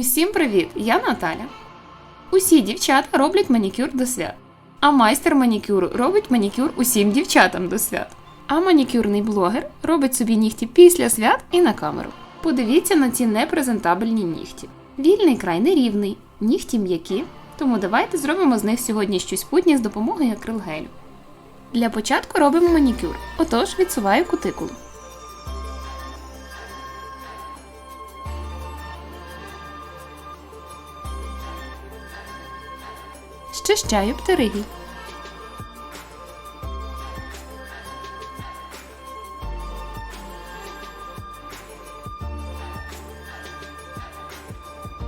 Усім привіт! Я Наталя. Усі дівчата роблять манікюр до свят. А майстер манікюру робить манікюр усім дівчатам до свят. А манікюрний блогер робить собі нігті після свят і на камеру. Подивіться на ці непрезентабельні нігті. Вільний край нерівний, нігті м'які, тому давайте зробимо з них сьогодні щось путнє з допомогою акрилгелю. Для початку робимо манікюр, отож відсуваю кутикулу. Щищаю птеригій.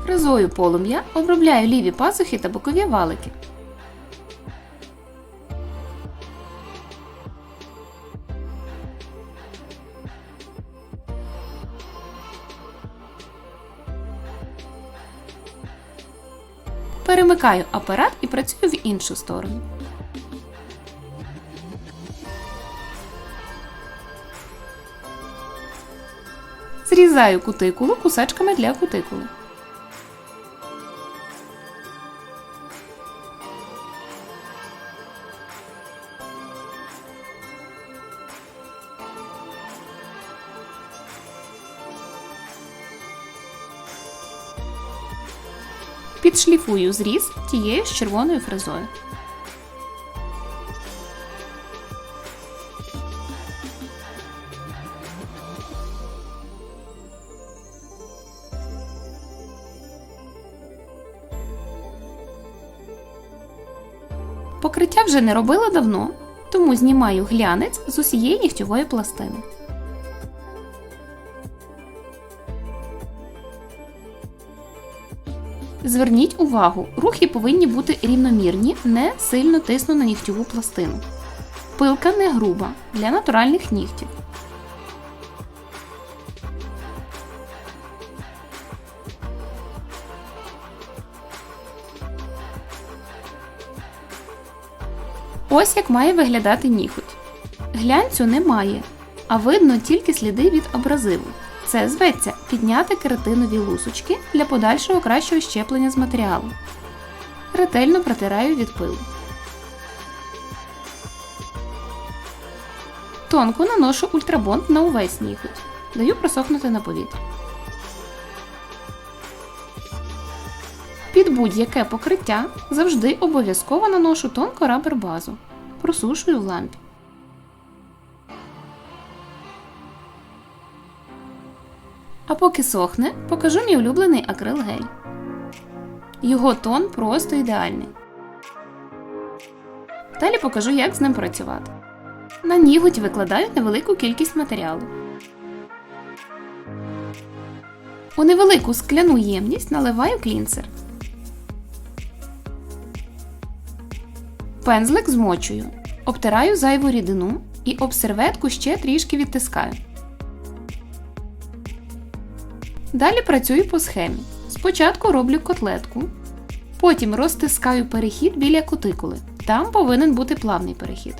Розою полум'я обробляю ліві пасухи та бокові валики. Перемикаю апарат і працюю в іншу сторону. Зрізаю кутикулу кусачками для кутикули. Підшліфую зріз тією ж червоною фрезою. Покриття вже не робила давно, тому знімаю глянець з усієї нігтєвої пластини. Зверніть увагу, рухи повинні бути рівномірні, не сильно тисну на нігтєву пластину. Пилка не груба для натуральних нігтів. Ось як має виглядати ніготь. Глянцю немає, а видно тільки сліди від абразиву. Це зветься підняти кератинові лусочки для подальшого кращого щеплення з матеріалу. Ретельно протираю від пилу. Тонко наношу ультрабонд на увесь ніготь. Даю просохнути на повітрі. Під будь-яке покриття завжди обов'язково наношу тонко рабер базу. Просушую в лампі. А поки сохне, покажу мій улюблений акрил-гель. Його тон просто ідеальний. Далі покажу, як з ним працювати. На ніготь викладаю невелику кількість матеріалу. У невелику скляну ємність наливаю клінсер. Пензлик змочую, обтираю зайву рідину і об серветку ще трішки відтискаю. Далі працюю по схемі. Спочатку роблю котлетку, потім розтискаю перехід біля кутикули. Там повинен бути плавний перехід.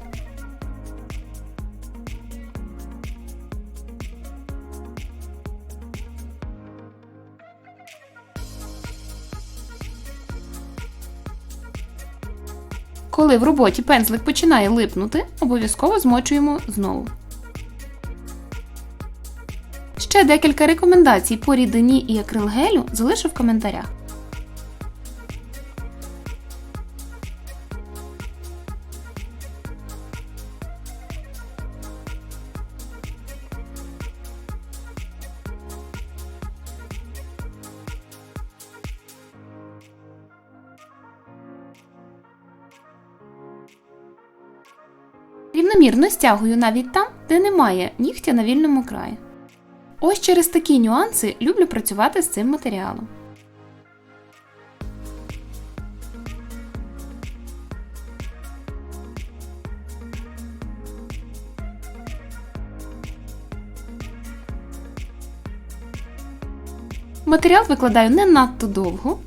Коли в роботі пензлик починає липнути, обов'язково змочуємо знову. Ще декілька рекомендацій по рідині і акрилгелю залишу в коментарях. Рівномірно стягую навіть там, де немає нігтя на вільному краї. Ось через такі нюанси люблю працювати з цим матеріалом. Матеріал викладаю не надто довго,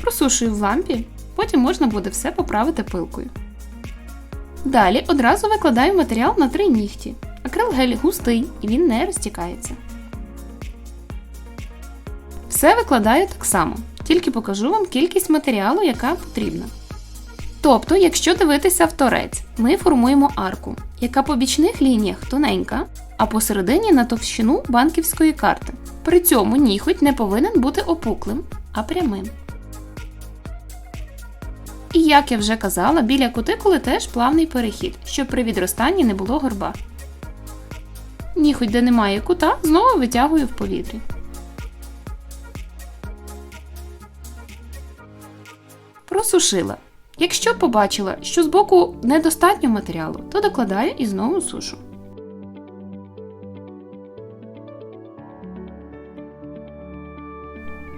просушую в лампі, потім можна буде все поправити пилкою. Далі одразу викладаю матеріал на три нігті. Акрилгель густий і він не розтікається. Все викладаю так само, тільки покажу вам кількість матеріалу, яка потрібна. Тобто, якщо дивитися в торець, ми формуємо арку, яка по бічних лініях тоненька, а посередині на товщину банківської карти. При цьому ніхоть не повинен бути опуклим, а прямим. І як я вже казала, біля кутикули теж плавний перехід, щоб при відростанні не було горба. Ніхоть, де немає кута, знову витягую в повітрі. Просушила. Якщо побачила, що збоку недостатньо матеріалу, то докладаю і знову сушу.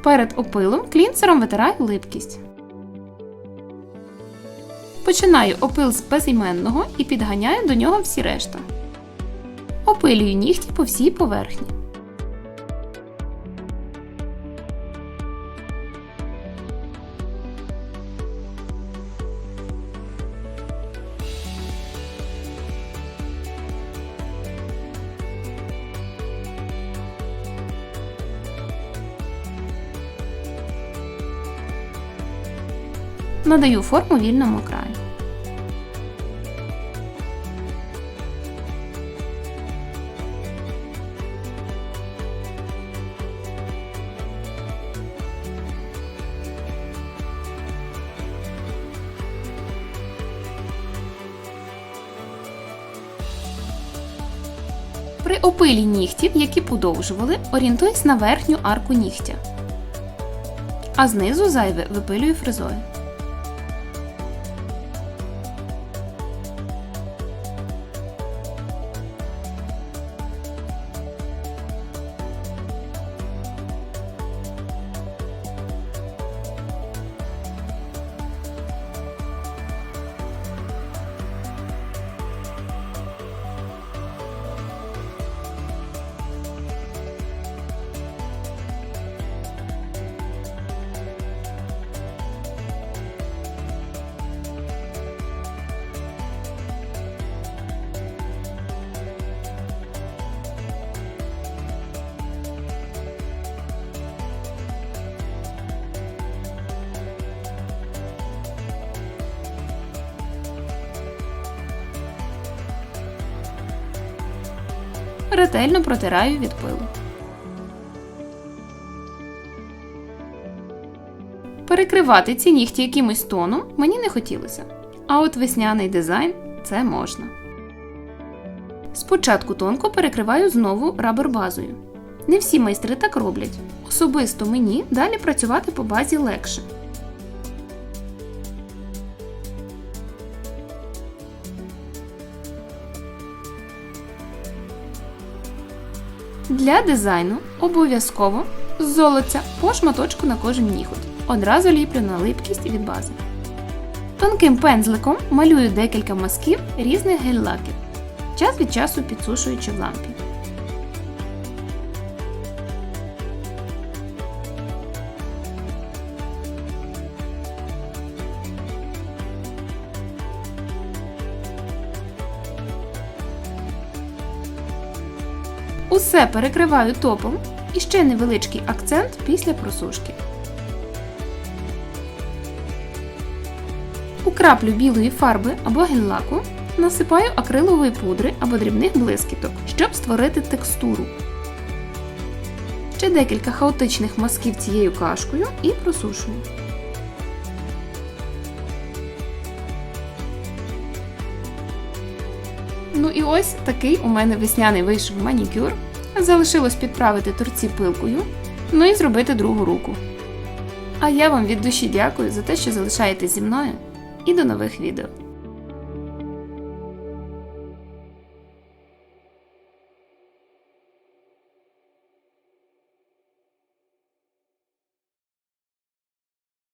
Перед опилом клінцером витираю липкість. Починаю опил з безіменного і підганяю до нього всі решта. Опилюю нігті по всій поверхні. Надаю форму вільному краю. При опилі нігтів, які подовжували, орієнтуюсь на верхню арку нігтя. А знизу зайве випилюю фрезою. Ретельно протираю від пилу. Перекривати ці нігті якимось тоном мені не хотілося. А от весняний дизайн це можна. Спочатку тонко перекриваю знову рабер-базою. Не всі майстри так роблять. Особисто мені далі працювати по базі легше. Для дизайну обов'язково золоця по шматочку на кожен ніготь. Одразу ліплю на липкість від бази. Тонким пензликом малюю декілька мазків різних гель-лаків, час від часу підсушуючи в лампі. Усе перекриваю топом і ще невеличкий акцент після просушки. У краплю білої фарби або гель-лаку насипаю акрилової пудри або дрібних блискіток, щоб створити текстуру. Ще декілька хаотичних мазків цією кашкою і просушую. Ну і ось такий у мене весняний вийшов манікюр. Залишилось підправити торці пилкою, ну і зробити другу руку. А я вам від душі дякую за те, що залишаєтесь зі мною, і до нових відео.